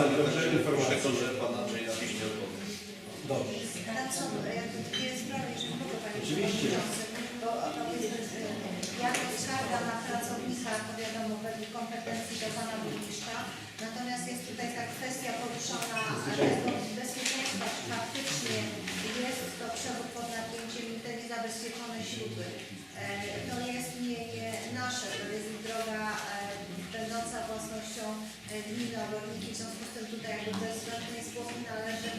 dobrze, także informacje. Przekażę pana Andrzeja piśmie odpowiem. Dobrze. Ale co, jakby dwie sprawy, jeżeli mogę Panie Oczywiście. Przewodniczący, bo to jest jako skarga na pracownika, to wiadomo, według kompetencji do Pana Burmistrza. Natomiast jest tutaj ta kwestia poruszona tego bezpieczeństwa, czy faktycznie jest to przewód pod napięciem i te niezabezpieczone śruby. E, To jest nie, nie nasze, to jest droga e, będąca własnością e, gminy Oborniki. W związku z tym tutaj jakby bez żadnej zwłoki należy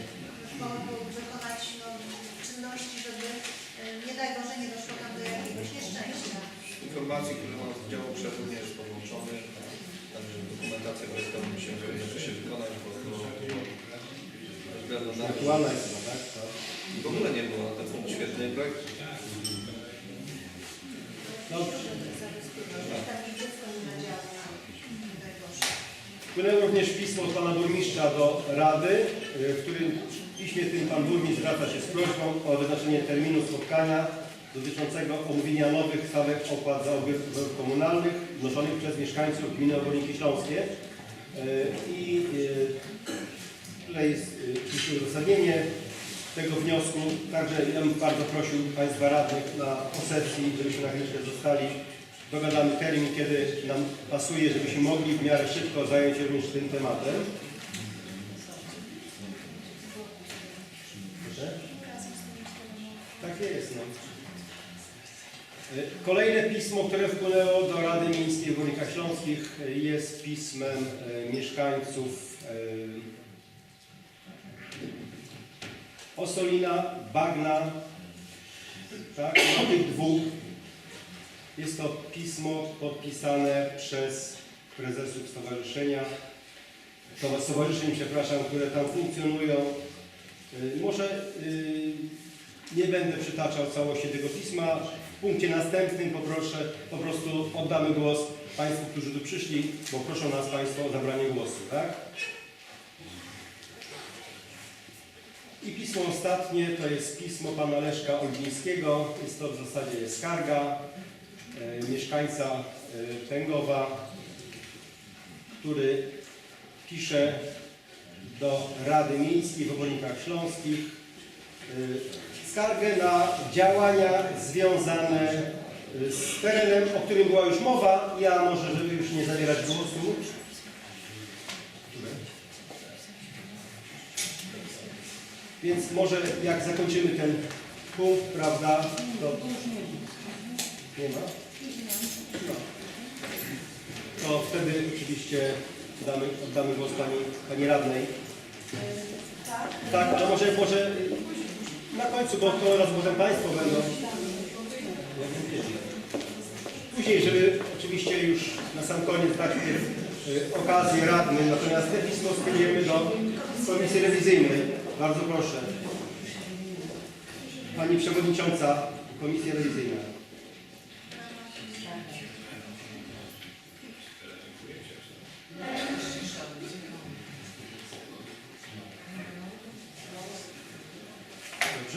po- wykonać no, czynności, żeby e, nie daj Boże nie doszło tam do jakiegoś nieszczęścia. Informacji, które mam z działu przewód nie jest podłączony. Także dokumentacja projektowa się jeszcze się wykonać, bo to na Aktualna jest chyba, tak? To. w ogóle nie było na ten punkt świetny projekt. Dobrze. Zabezpieczyć, tam i dziecko nie nadziała, nie daj Boże. Wpłynęło również pismo od pana burmistrza do Rady, y, w którym piśmie tym pan burmistrz zwraca się z prośbą o wyznaczenie terminu spotkania dotyczącego omówienia nowych stawek opłat za odbiorców komunalnych wnoszonych przez mieszkańców gminy Oborniki Śląskie. Y, I y, tutaj jest uzasadnienie tego wniosku. Także ja bym bardzo prosił Państwa radnych na posesji, żebyśmy na chwileczkę zostali. Dogadamy termin, kiedy nam pasuje, żebyśmy mogli w miarę szybko zająć się również tym tematem. Proszę? Tak jest. No. Y, Kolejne pismo, które wpłynęło do Rady Miejskiej w Górnikach Śląskich y, jest pismem y, mieszkańców Osolina, Bagna, tak, tych dwóch. Jest to pismo podpisane przez prezesów stowarzyszenia, to stowarzyszeń, przepraszam, które tam funkcjonują. Y, Może y, nie będę przytaczał całości tego pisma. W punkcie następnym poproszę, po prostu oddamy głos Państwu, którzy tu przyszli, bo proszą nas Państwo o zabranie głosu, tak? I pismo ostatnie to jest pismo pana Leszka Olgińskiego. Jest to w zasadzie skarga mieszkańca e, Tęgowa, który pisze do Rady Miejskiej w Obornikach Śląskich e, skargę na działania związane e, z terenem, o którym była już mowa. Ja może, żeby już nie zabierać głosu, Więc może jak zakończymy ten punkt, prawda, to... Nie ma? To wtedy oczywiście damy, oddamy głos Pani, pani Radnej. Tak, ale może, może na końcu, bo to raz potem Państwo będą. Później, żeby oczywiście już na sam koniec dać y, okazję radnym, natomiast te pismo skierujemy do Komisji Rewizyjnej. Bardzo proszę. Pani Przewodnicząca Komisji Rewizyjnej.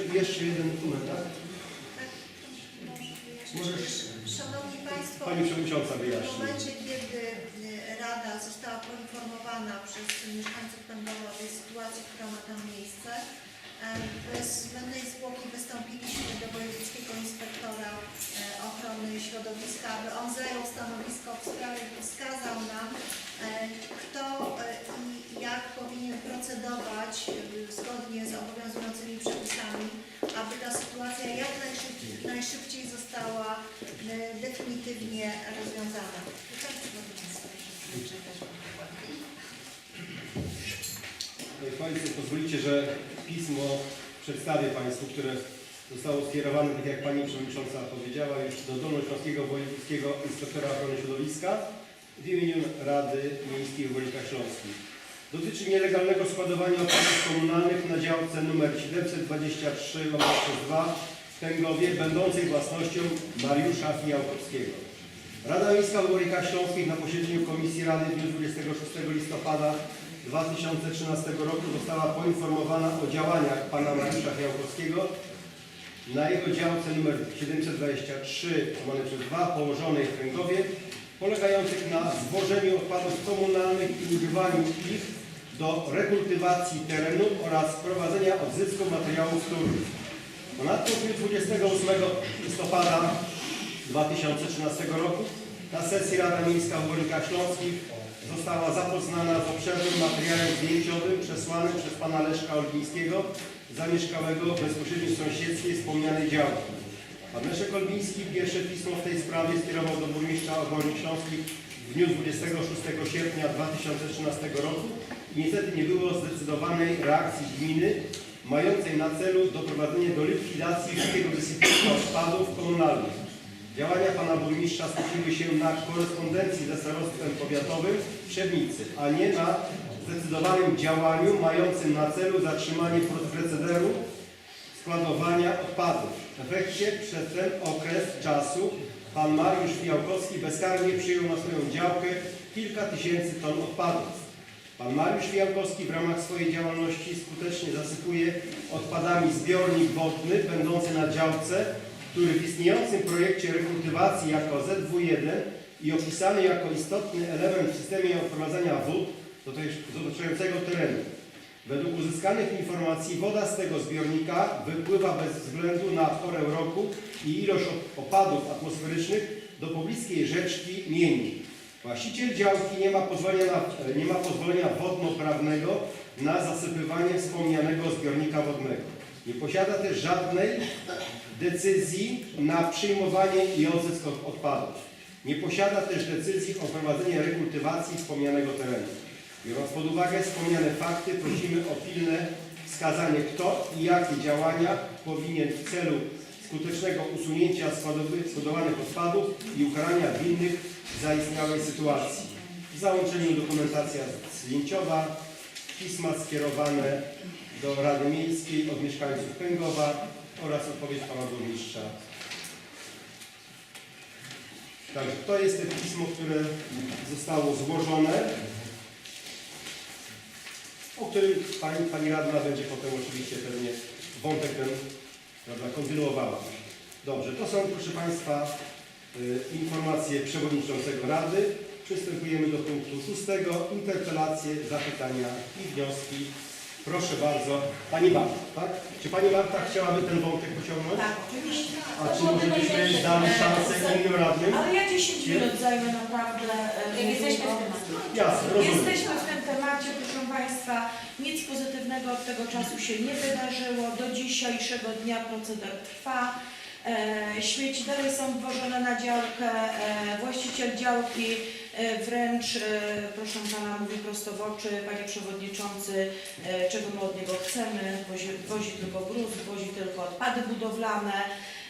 I jeszcze jeden dokument, tak? Możesz Szanowni Państwo, Pani Przewodnicząca W momencie, kiedy y, Rada została poinformowana przez mieszkańców Pędowa o tej sytuacji, która ma tam miejsce, e, bez zbędnej zwłoki wystąpiliśmy do wojewódzkiego inspektora e, ochrony środowiska, aby on zajął stanowisko w sprawie i wskazał nam, e, kto e, i jak powinien procedować e, obowiązującymi przepisami, aby ta sytuacja jak najszybciej, najszybciej została e, definitywnie rozwiązana. Państwo pozwolicie, że pismo przedstawię Państwu, które zostało skierowane, tak jak Pani Przewodnicząca powiedziała, już do Dolnośląskiego Wojewódzkiego Inspektora Ochrony Środowiska w imieniu Rady Miejskiej w Województwach Śląskich. Dotyczy nielegalnego składowania odpadów komunalnych na działce nr 723 2 w Tęgowie, będącej własnością Mariusza Fijałkowskiego. Rada Miejska w Górnikach Śląskich na posiedzeniu Komisji Rady w dniu 26 listopada 2013 roku została poinformowana o działaniach pana Mariusza Fijałkowskiego na jego działce nr 723 łamane przez 2 położonej w Kręgowie, polegających na zwożeniu odpadów komunalnych i używaniu ich do rekultywacji terenu oraz prowadzenia odzysku materiałów wtórnych. Ponadto w dniu 28 listopada 2013 roku na sesji Rada Miejska w Górnikach Śląskich została zapoznana z obszernym materiałem zdjęciowym przesłanym przez pana Leszka Olgińskiego, zamieszkałego w bezpośrednim sąsiedztwie wspomnianej działki. Pan Leszek Olgiński pierwsze pismo w tej sprawie skierował do burmistrza Ogólnych Śląskich w dniu 26 sierpnia 2013 roku i niestety nie było zdecydowanej reakcji gminy mającej na celu doprowadzenie do likwidacji wszystkiego wysypiska odpadów komunalnych. Działania pana burmistrza skupiły się na korespondencji ze starostwem powiatowym w Trzebnicy, a nie na zdecydowanym działaniu mającym na celu zatrzymanie procederu składowania odpadów. W efekcie przez ten okres czasu pan Mariusz Fiałkowski bezkarnie przyjął na swoją działkę kilka tysięcy ton odpadów. Pan Mariusz Fiałkowski w ramach swojej działalności skutecznie zasypuje odpadami zbiornik wodny będący na działce, który w istniejącym projekcie rekultywacji jako ZW1 i opisany jako istotny element w systemie odprowadzania wód do otaczającego terenu. Według uzyskanych informacji woda z tego zbiornika wypływa bez względu na porę roku i ilość op- opadów atmosferycznych do pobliskiej rzeczki Mieni. Właściciel działki nie ma pozwolenia, na, nie ma pozwolenia wodnoprawnego na zasypywanie wspomnianego zbiornika wodnego. Nie posiada też żadnej decyzji na przyjmowanie i odzysk od- odpadów. Nie posiada też decyzji o prowadzeniu rekultywacji wspomnianego terenu. Biorąc pod uwagę wspomniane fakty, prosimy o pilne wskazanie, kto i jakie działania powinien w celu skutecznego usunięcia składowanych odpadów i ukarania winnych zaistniałej sytuacji. W załączeniu dokumentacja zdjęciowa, pisma skierowane do Rady Miejskiej od mieszkańców Pęgowa oraz odpowiedź pana burmistrza. Także to jest to pismo, które zostało złożone o którym pani, pani radna będzie potem oczywiście pewnie wątek ten prawda, kontynuowała. Dobrze, to są proszę Państwa y, informacje przewodniczącego Rady. Przystępujemy do punktu szóstego. Interpelacje, zapytania i wnioski. Proszę bardzo. Pani Marta, tak? Czy Pani Marta chciałaby ten wątek pociągnąć? Tak, oczywiście. A czy może byśmy dali szansę innym radnym? Ale ja 10 minut zajmę naprawdę. e, Jak jesteśmy w długo. temacie. Jasne, rozumiem. Jesteśmy w temacie, proszę Państwa. Nic pozytywnego od tego czasu się nie wydarzyło. Do dzisiejszego dnia proceder trwa. E, śmieci dalej są wwożone na działkę. E, właściciel działki e, wręcz, e, proszę Pana, mówi prosto w oczy, Panie Przewodniczący, e, czego my od niego chcemy. Wozi, wozi tylko gruz, wozi tylko odpady budowlane.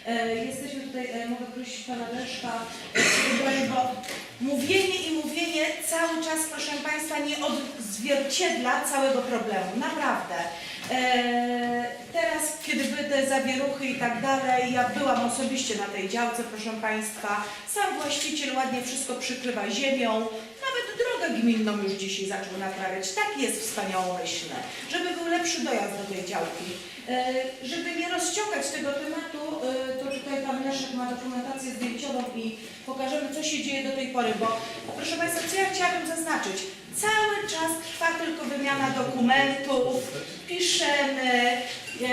E, Jesteśmy tutaj, e, mogę prosić Pana Leszka, e, bo mówienie i mówienie cały czas, proszę Państwa, nie odzwierciedla całego problemu. Naprawdę. Teraz, kiedy były te zawieruchy i tak dalej, ja byłam osobiście na tej działce, proszę Państwa. Sam właściciel ładnie wszystko przykrywa ziemią. Nawet drogę gminną już dzisiaj zaczął naprawiać. Tak jest wspaniałomyślne, żeby był lepszy dojazd do tej działki. Żeby nie rozciągać tego tematu, tutaj Pan Leszek ma dokumentację zdjęciową i pokażemy, co się dzieje do tej pory, bo proszę Państwa, co ja chciałabym zaznaczyć? Cały czas trwa tylko wymiana dokumentów, piszemy, e,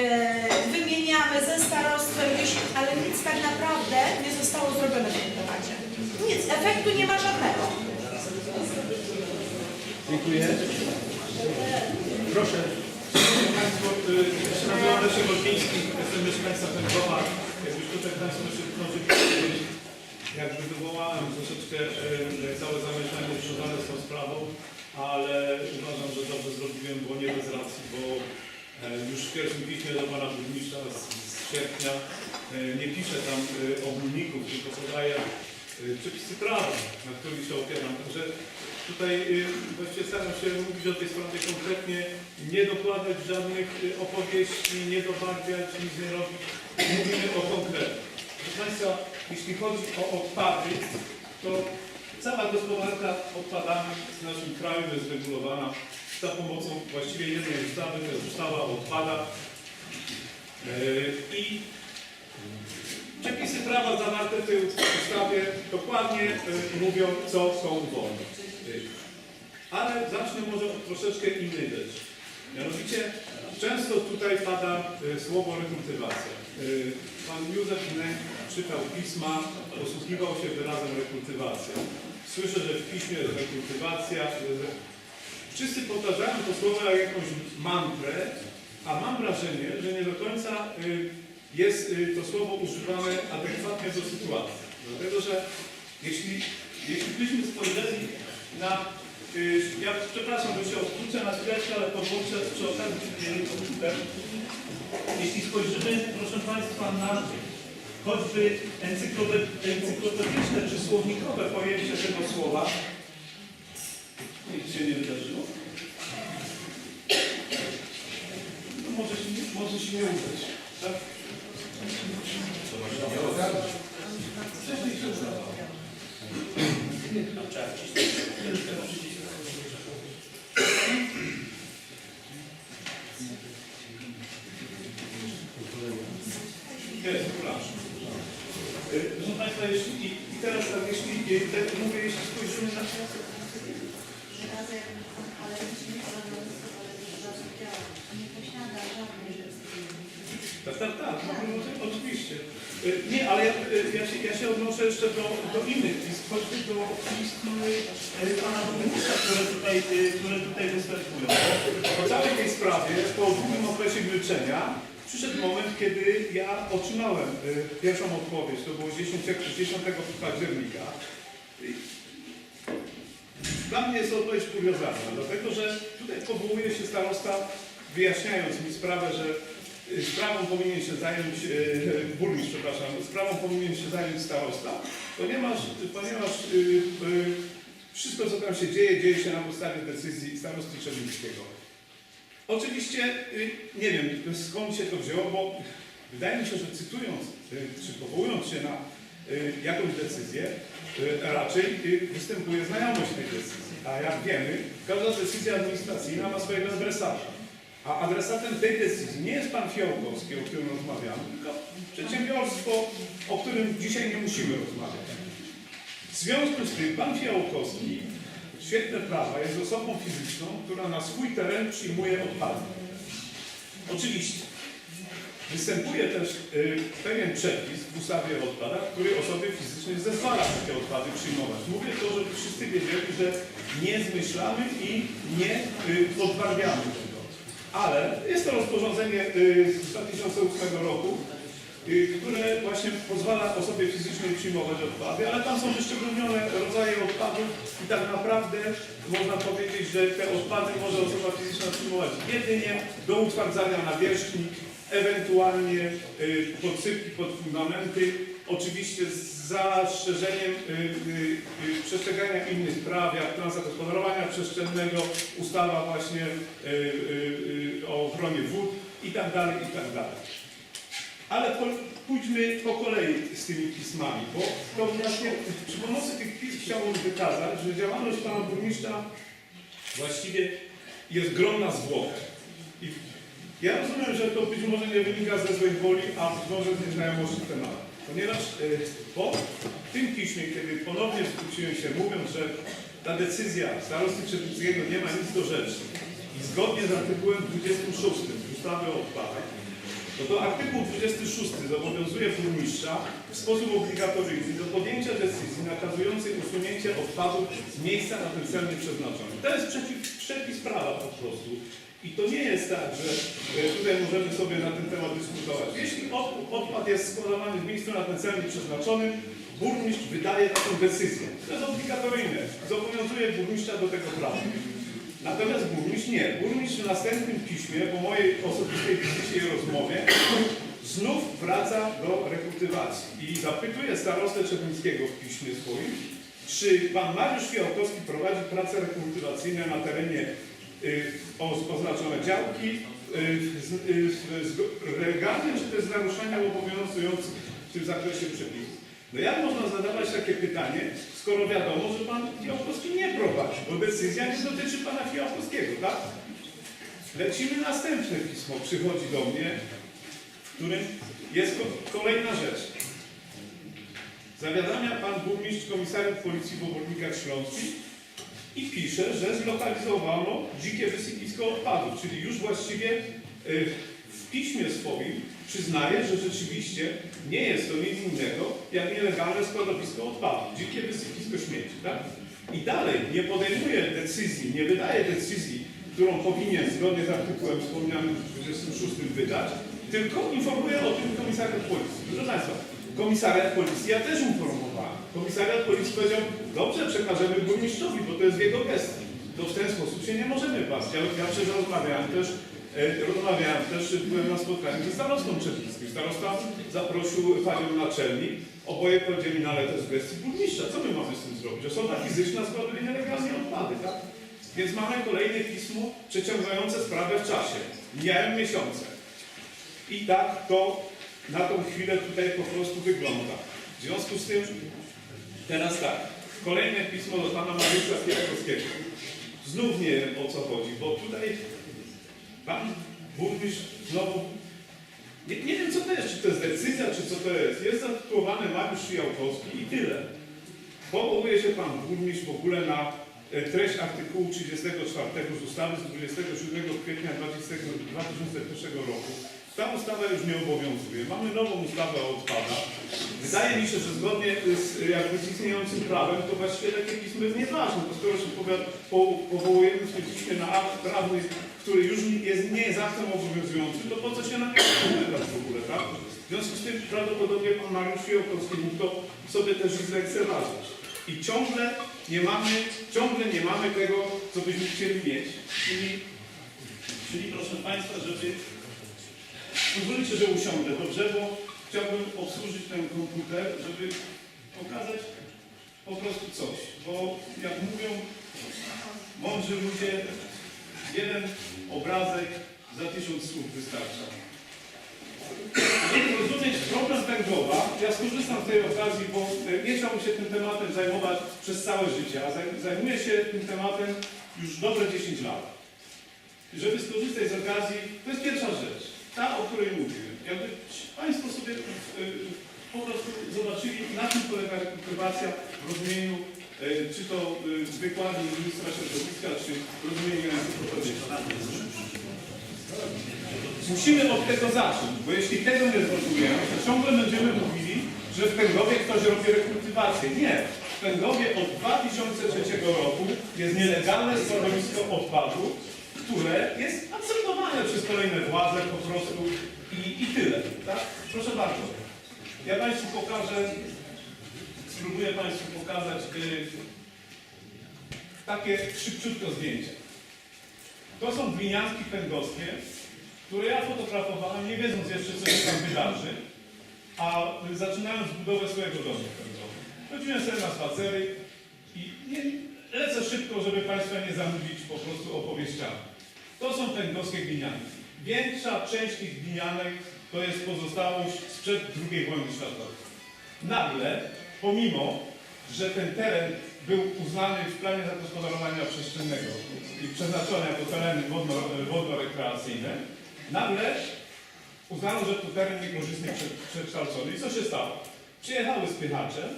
wymieniamy ze starostwem, gdzieś, ale nic tak naprawdę nie zostało zrobione w tym temacie. Nic, efektu nie ma żadnego. Dziękuję. Proszę. Szanowni Państwo, y, nazywam Leszek Olkiński, jestem mieszkańcem Pękowa. Jak już tutaj Państwo się zdążyli jakby wywołałem troszeczkę y, całe zamieszanie związane z tą sprawą, ale uważam, że dobrze zrobiłem, bo nie bez racji, bo e, już w pierwszym piśmie do Pana Burmistrza z, z sierpnia e, nie piszę tam ogólników, tylko podaję przepisy prawa, na których się opieram. Także tutaj y, właściwie staram się mówić o tej sprawie konkretnie, nie dokładać żadnych y, opowieści, nie dobarwiać, nic nie robić. Mówimy o konkretnym. Proszę Państwa, jeśli chodzi o odpady, to cała gospodarka odpadami w naszym kraju jest regulowana za pomocą właściwie jednej ustawy, to jest ustawa o odpadach. Yy, I przepisy prawa zawarte w tej ustawie dokładnie mówią, co są wolne. Ale zacznę może od troszeczkę innej rzeczy. Mianowicie często tutaj pada y, słowo rekultywacja. Y, Pan Józef Nęk czytał pisma, posługiwał się wyrazem rekultywacja. Słyszę, że w piśmie jest rekultywacja. Wszyscy powtarzają to słowo jak jakąś mantrę, a mam wrażenie, że nie do końca y, jest to słowo używane adekwatnie do sytuacji. Dlatego, że jeśli, jeśli byśmy spojrzeli na y, ja przepraszam, że się odwrócę na chwileczkę, ale podłączę przy okazji przydzielę komputer. Jeśli spojrzymy, proszę Państwa, na choćby encyklope- encyklopedyczne czy słownikowe pojęcie tego słowa, nic się nie wydarzyło. No może się, nie- może się nie udać. Tak? Wcześniej się udało. Proszę. Y, Państwa, jeśli, i, teraz tak, jeśli, y, mówię, jeśli spojrzymy na Razy jak pan, ale nie ale dużo działa. Nie posiada żadnej Tak, tak, tak, no, no, to- oczywiście. Y, Nie, ale ja, y, ja, się, ja się odnoszę jeszcze do, do innych pism, choćby do pism y, pana burmistrza, które tutaj, które tutaj występują. Po całej tej sprawie, po długim okresie milczenia, przyszedł moment, kiedy ja otrzymałem pierwszą odpowiedź, to było 10, 10 października. Dla mnie jest odpowiedź kuriozalna, dlatego że tutaj powołuje się starosta, wyjaśniając mi sprawę, że sprawą powinien się zająć, y, burmistrz, przepraszam, sprawą powinien się zająć starosta, ponieważ, ponieważ y, y, wszystko, co tam się dzieje, dzieje się na podstawie decyzji starosty Czerwińskiego. Oczywiście nie wiem skąd się to wzięło, bo wydaje mi się, że cytując, czy powołując się na jakąś decyzję, raczej występuje znajomość tej decyzji. A jak wiemy, każda decyzja administracyjna ma swojego adresata. A adresatem tej decyzji nie jest pan Fiołkowski, o którym rozmawiamy, tylko przedsiębiorstwo, o którym dzisiaj nie musimy rozmawiać. W związku z tym pan Fiołkowski w świetle prawa jest osobą fizyczną, która na swój teren przyjmuje odpady. Oczywiście. Występuje też y, pewien przepis w ustawie o odpadach, który osobie fizycznej zezwala takie odpady przyjmować. Mówię to, żeby wszyscy wiedzieli, że nie zmyślamy i nie y, podbarwiamy tego. Ale jest to rozporządzenie y, z 2008 roku, y, które właśnie pozwala osobie fizycznej przyjmować odpady, ale tam są wyszczególnione rodzaje odpadów i tak naprawdę można powiedzieć, że te odpady może osoba fizyczna przyjmować jedynie do utwardzania nawierzchni, ewentualnie y, podsypki pod fundamenty, oczywiście z zastrzeżeniem y, y, przestrzegania innych praw, jak plan zagospodarowania przestrzennego, ustawa właśnie o ochronie wód i tak dalej, i tak. Ale pójdźmy po kolei z tymi pismami, bo to właśnie przy pomocy tych pism chciałbym wykazać, że działalność pana burmistrza właściwie jest gronna zwłokę. I ja rozumiem, że to być może nie wynika ze złej woli, a być może z nieznajomości tematu. Ponieważ y, po tym piśmie, kiedy ponownie zwróciłem się, mówiąc, że ta decyzja starosty Czerwickiego nie ma nic do rzeczy i zgodnie z artykułem 26 ustawy o odpadach, no to artykuł 26 zobowiązuje burmistrza w sposób obligatoryjny do podjęcia decyzji nakazującej usunięcie odpadów z miejsca na ten cel nieprzeznaczony. To jest przepis prawa po prostu. I to nie jest tak, że e, tutaj możemy sobie na ten temat dyskutować. Jeśli od, odpad jest składowany w miejscu na ten cel nieprzeznaczonym, burmistrz wydaje taką decyzję. To jest obligatoryjne. Zobowiązuje burmistrza do tego prawa. Natomiast burmistrz nie. Burmistrz w następnym piśmie, po mojej osobistej wizycie i rozmowie, znów wraca do rekultywacji i zapytuje starostę Czerwińskiego w piśmie swoim, czy pan Mariusz Fiałkowski prowadzi prace rekultywacyjne na terenie oznaczone działki y, z, y, z, legalnym, czy też z naruszeniem obowiązujących w tym zakresie przepisów. No jak można zadawać takie pytanie, skoro wiadomo, że pan Fiałkowski nie prowadzi, bo decyzja nie dotyczy pana Fiałkowskiego, tak? Lecimy następne pismo, przychodzi do mnie, w którym jest ko- kolejna rzecz. Zawiadamia pan burmistrz komisariat policji w Obornikach Śląskich, i pisze, że zlokalizowano dzikie wysypisko odpadów, czyli już właściwie y, w piśmie swoim przyznaje, że rzeczywiście nie jest to nic innego jak nielegalne składowisko odpadów, dzikie wysypisko śmieci. Tak? I dalej nie podejmuje decyzji, nie wydaje decyzji, którą powinien zgodnie z artykułem wspomnianym w 26 wydać, tylko informuje o tym komisariat policji. Proszę Państwa, komisariat policji ja też informowałem. Komisariat policji powiedział, dobrze, przekażemy burmistrzowi, bo to jest w jego gestii. To w ten sposób się nie możemy bawić. Ja, ja przecież rozmawiałem też, e, rozmawiałem też, byłem na spotkaniu ze starostą czerwickim. Starosta zaprosił panią naczelnik, oboje powiedzieli, no ale to jest w gestii burmistrza. Co my mamy z tym zrobić? Osoba fizyczna składuje nielegalnie odpady, tak? Więc mamy kolejne pismo przeciągające sprawę w czasie. Mijają miesiące. I tak to na tą chwilę tutaj po prostu wygląda. W związku z tym, teraz tak, kolejne pismo do pana Mariusza Kierakowskiego. Znów nie wiem o co chodzi, bo tutaj pan burmistrz znowu, nie, nie wiem co to jest, czy to jest decyzja, czy co to jest. Jest zatytułowany Mariusz Szyjałkowski i tyle. Powołuje się pan burmistrz w ogóle na e, treść artykułu 34 z ustawy z 27 kwietnia 2001 roku. Ta ustawa już nie obowiązuje. Mamy nową ustawę o odpadach. Wydaje mi się, że zgodnie z, jakby z istniejącym prawem, to właściwie takie pismo jest nieważne, bo skoro się powiat, po, powołujemy na akt prawny, który już jest, nie jest aktem obowiązującym, to po co się na niego powoływać w ogóle, tak? W związku z tym prawdopodobnie pan Mariusz Fiołkowski mógł to sobie też zlekceważyć. I ciągle nie mamy, ciągle nie mamy tego, co byśmy chcieli mieć. Czyli, czyli proszę Państwa, żeby Pozwólcie, że usiądę, dobrze? Bo chciałbym obsłużyć ten komputer, żeby pokazać po prostu coś. Bo jak mówią mądrzy ludzie, jeden obrazek za tysiąc słów wystarcza. Żeby rozumieć problem Węglowa, ja skorzystam z tej okazji, bo e, nie chciałbym się tym tematem zajmować przez całe życie, a zaj- zajmuję się tym tematem już dobre 10 lat. Żeby skorzystać z okazji, to jest pierwsza rzecz, ta, o której mówiłem. Jakby Państwo sobie y, po prostu zobaczyli, na czym polega rekultywacja w rozumieniu, y, czy to y, wykładu ministra środowiska, czy rozumieniu. Musimy od tego zacząć, bo jeśli tego nie zrozumiemy, to ciągle będziemy mówili, że w Pęgowie ktoś robi rekultywację. Nie. W Pęgowie od 2003 roku jest nielegalne składowisko odpadu, które jest absorbowane przez kolejne władze po prostu i, i tyle. Tak? Proszę bardzo. Ja Państwu pokażę, spróbuję Państwu pokazać y, takie szybciutko zdjęcie. To są glinianki pęgowskie, które ja fotografowałem, nie wiedząc jeszcze, co się tam wydarzy, a zaczynając budowę swojego domu pęgowego. Chodziłem sobie na spacery i nie, lecę szybko, żeby Państwa nie zanudzić po prostu opowieściami. To są pęgowskie glinianki. Większa część tych glinianek to jest pozostałość sprzed II wojny światowej. Nagle, pomimo, że ten teren był uznany w planie zagospodarowania przestrzennego i przeznaczony jako tereny wodno- wodno-rekreacyjne, nagle uznano, że to teren niekorzystnie prze- przekształcony. I co się stało? Przyjechały spychacze.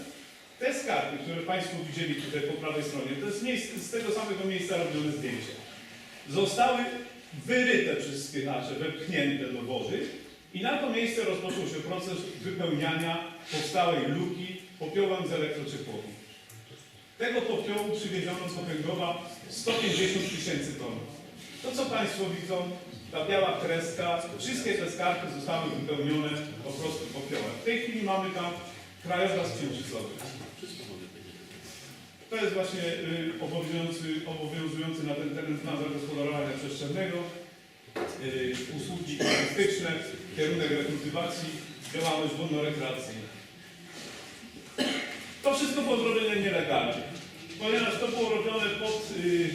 Te skarpy, które Państwo widzieli tutaj po prawej stronie, to jest z tego samego miejsca robione zdjęcie. Zostały wyryte przez spychacze, wepchnięte do wody i na to miejsce rozpoczął się proces wypełniania powstałej luki popiołem z elektrociepłowni. Tego popiołu przywieziono z Popęgowa 150 tysięcy ton. To co Państwo widzą, ta biała kreska, wszystkie te skarpy zostały wypełnione po prostu popiołem. W tej chwili mamy tam krajobraz księżycowy. To jest właśnie y, obowiązujący, obowiązujący na ten teren plan zagospodarowania przestrzennego, y, usługi turystyczne, kierunek rekultywacji, działalność wodno-rekreacyjna. To wszystko było zrobione nielegalnie, ponieważ to było robione pod y,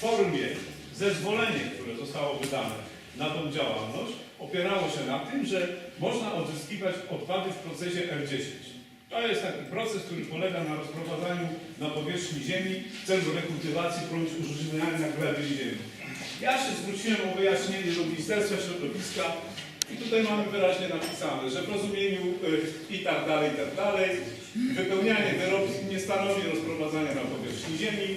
formie zezwolenie, które zostało wydane na tą działalność, opierało się na tym, że można odzyskiwać odpady w procesie R10. To jest taki proces, który polega na rozprowadzaniu na powierzchni ziemi w celu rekultywacji bądź używania gleby ziemi. Ja się zwróciłem o wyjaśnienie do Ministerstwa Środowiska i tutaj mamy wyraźnie napisane, że w rozumieniu y, i tak dalej, i tak dalej, wypełnianie wyrobów nie stanowi rozprowadzania na powierzchni ziemi,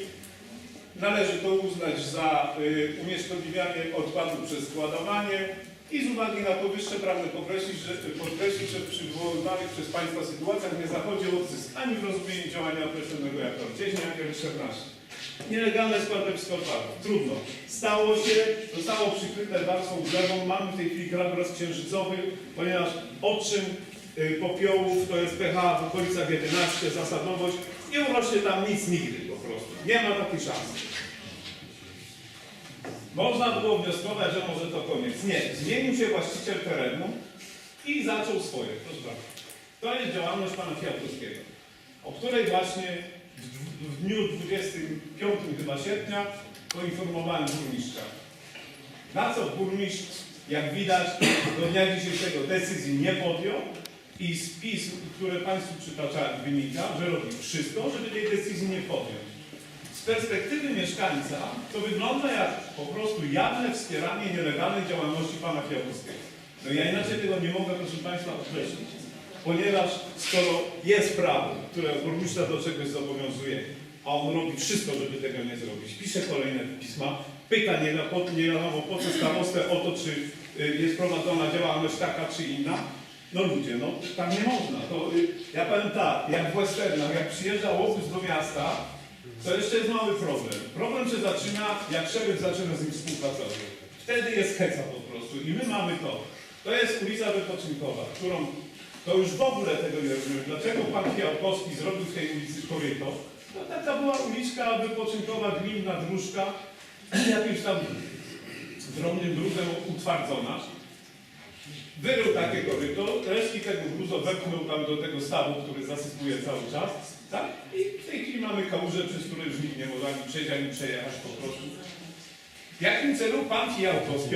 należy to uznać za y, unieszkodliwianie odpadów przez składowanie i z uwagi na powyższe pragnę podkreślić, że, podkreślić, że wywoływanych przez Państwa sytuacjach nie zachodzi odzysk ani w rozumieniu działania określonego jako odcieśnie, ani jako 14. Nielegalne składowisko odpadów. Trudno. Stało się, zostało przykryte warstwą glebą. Mamy w tej chwili krajobraz księżycowy, ponieważ odczyn y, popiołów to jest pH w okolicach 11, zasadowość. Nie urośnie tam nic nigdy po prostu. Nie ma takiej szansy. Można było wnioskować, że może to koniec. Nie. Zmienił się właściciel terenu i zaczął swoje. Proszę bardzo. To jest działalność pana Fiałkowskiego, o której właśnie w, w dniu 25 chyba sierpnia poinformowałem burmistrza. Na co burmistrz, jak widać, do dnia dzisiejszego decyzji nie podjął i z pism, które Państwu przytaczałem, wynika, że robi wszystko, żeby tej decyzji nie podjąć. Perspektywy mieszkańca to wygląda jak po prostu jawne wspieranie nielegalnej działalności pana Fiałkowskiego. No ja inaczej tego nie mogę, proszę Państwa, określić. Ponieważ skoro jest prawo, które burmistrza do czegoś zobowiązuje, a on robi wszystko, żeby tego nie zrobić, pisze kolejne pisma, pyta nie, wiadomo- po co starostę o to, czy y, jest prowadzona działalność taka czy inna, no ludzie, no tam nie można. To, y, ja powiem tak, jak w westernach, jak przyjeżdża łopus do miasta, to jeszcze jest mały problem. Problem się zaczyna, jak szeryf zaczyna z nim współpracować. Wtedy jest heca po prostu i my mamy to. To jest ulica wypoczynkowa, którą to już w ogóle tego nie rozumiem. Dlaczego pan Kwiatkowski zrobił w tej ulicy koryto? To taka była uliczka wypoczynkowa, gminna dróżka, jakimś tam drobnym gruzem utwardzona. Wyrył takie koryto, resztki tego gruzu wepchnął tam do tego stawu, który zasypuje cały czas, tak? I w tej chwili mamy kałużę, przez które już nikt nie może ani przejść, ani przejechać po prostu. W jakim celu pan Fijałkowski